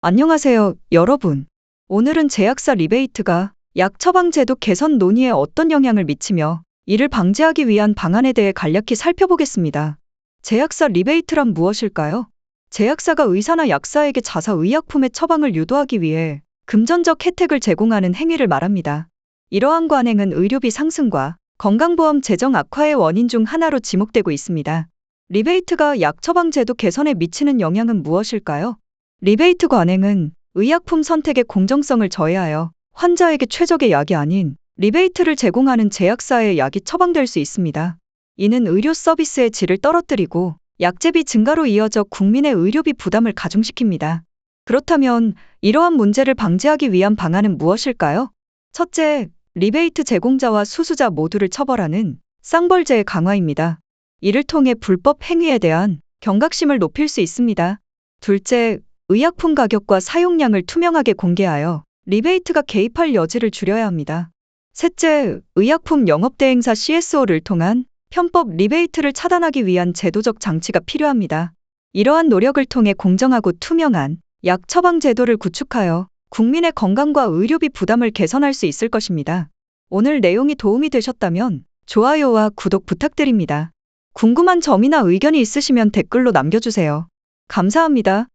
안녕하세요, 여러분. 오늘은 제약사 리베이트가 약 처방 제도 개선 논의에 어떤 영향을 미치며 이를 방지하기 위한 방안에 대해 간략히 살펴보겠습니다. 제약사 리베이트란 무엇일까요? 제약사가 의사나 약사에게 자사 의약품의 처방을 유도하기 위해 금전적 혜택을 제공하는 행위를 말합니다. 이러한 관행은 의료비 상승과 건강보험 재정 악화의 원인 중 하나로 지목되고 있습니다. 리베이트가 약 처방 제도 개선에 미치는 영향은 무엇일까요? 리베이트 관행은 의약품 선택의 공정성을 저해하여 환자에게 최적의 약이 아닌 리베이트를 제공하는 제약사의 약이 처방될 수 있습니다. 이는 의료 서비스의 질을 떨어뜨리고 약제비 증가로 이어져 국민의 의료비 부담을 가중시킵니다. 그렇다면 이러한 문제를 방지하기 위한 방안은 무엇일까요? 첫째, 리베이트 제공자와 수수자 모두를 처벌하는 쌍벌제의 강화입니다. 이를 통해 불법 행위에 대한 경각심을 높일 수 있습니다. 둘째, 의약품 가격과 사용량을 투명하게 공개하여 리베이트가 개입할 여지를 줄여야 합니다. 셋째, 의약품 영업대행사 CSO를 통한 편법 리베이트를 차단하기 위한 제도적 장치가 필요합니다. 이러한 노력을 통해 공정하고 투명한 약 처방 제도를 구축하여 국민의 건강과 의료비 부담을 개선할 수 있을 것입니다. 오늘 내용이 도움이 되셨다면 좋아요와 구독 부탁드립니다. 궁금한 점이나 의견이 있으시면 댓글로 남겨주세요. 감사합니다.